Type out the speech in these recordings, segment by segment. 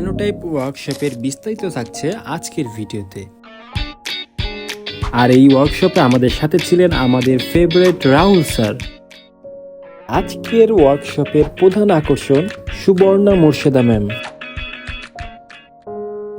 সায়ানোটাইপ ওয়ার্কশপের বিস্তারিত থাকছে আজকের ভিডিওতে। আর এই ওয়ার্কশপে আমাদের সাথে ছিলেন আমাদের ফেভারেট রাহুল স্যার। আজকের ওয়ার্কশপের প্রধান আকর্ষণ সুবর্ণা মোর্শেদা ম্যাম।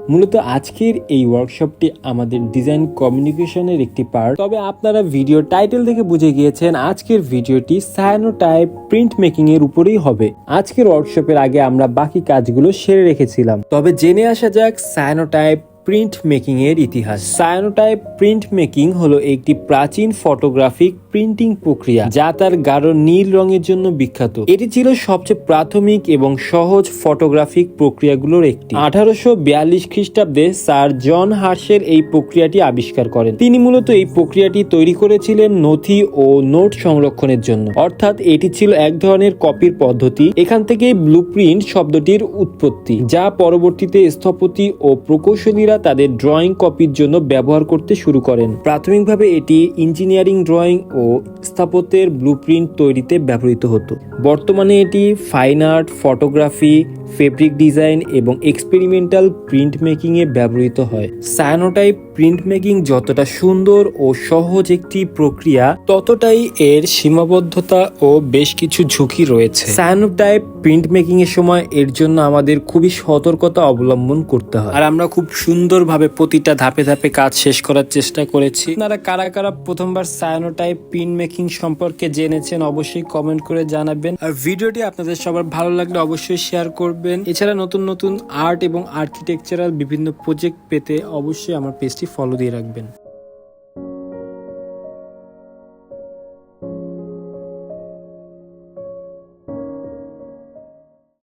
মূলত আজকের এই ওয়ার্কশপটি আমাদের ডিজাইন কমিউনিকেশনের একটি পার্ট তবে আপনারা ভিডিও টাইটেল দেখে বুঝে গিয়েছেন আজকের ভিডিওটি সায়ানোটাইপ প্রিন্ট মেকিং এর উপরেই হবে। আজকের ওয়ার্কশপের আগে আমরা বাকি কাজগুলো সেরে রেখেছিলাম। তবে জেনে আসা যাক সায়ানোটাইপ প্রিন্ট মেকিং এর ইতিহাস। সায়ানোটাইপ প্রিন্ট মেকিং হলো একটি প্রাচীন ফটোগ্রাফিক প্রিন্টিং প্রক্রিয়া, যা তার গাঢ় নীল রঙের জন্য বিখ্যাত। এটি ছিল সবচেয়ে প্রাথমিক এবং সহজ ফটোগ্রাফিক প্রক্রিয়াগুলোর একটি। আঠারোশো বিয়াল্লিশ খ্রিস্টাব্দে স্যার জন হার্সের এই প্রক্রিয়াটি আবিষ্কার করেন। তিনি মূলত এই প্রক্রিয়াটি তৈরি করেছিলেন নথি ও নোট সংরক্ষণের জন্য। অর্থাৎ এটি ছিল এক ধরনের কপির পদ্ধতি। এখান থেকে ব্লুপ্রিন্ট শব্দটির উৎপত্তি, যা পরবর্তীতে স্থপতি ও প্রকৌশলীরা তাদের ড্রয়িং কপির জন্য ব্যবহার করতে শুরু করেন। প্রাথমিকভাবে এটি ইঞ্জিনিয়ারিং ড্রয়িং ও স্থাপত্যের ব্লুপ্রিন্ট তৈরিতে ব্যবহৃত হতো। বর্তমানে এটি fine art photography fabric design এবং এক্সপেরিমেন্টাল প্রিন্ট মেকিং এ ব্যবহৃত হয়। সায়ানোটাইপ প্রিন্ট মেকিং যতটা সুন্দর ও সহজ একটি প্রক্রিয়া, ততটাই এর সীমাবদ্ধতা ও বেশ কিছু ঝুঁকি রয়েছে। সায়ানোটাইপ প্রিন্ট মেকিং এর সময় এর জন্য আমাদের খুবই সতর্কতা অবলম্বন করতে হয়। আর আমরা খুব সুন্দরভাবে প্রতিটা ধাপে ধাপে কাজ শেষ করার চেষ্টা করেছি। আপনারা কারা কারা প্রথমবার সায়ানোটাইপ প্রিন্ট মেকিং সম্পর্কে জেনেছেন অবশ্যই কমেন্ট করে জানাবেন। আর ভিডিওটি আপনাদের সবার ভালো লাগলে অবশ্যই শেয়ার করবেন। এছাড়া নতুন নতুন আর্ট এবং আর্কিটেকচারাল বিভিন্ন প্রজেক্ট পেতে অবশ্যই আমার পেজটি ফলো দিয়ে রাখবেন।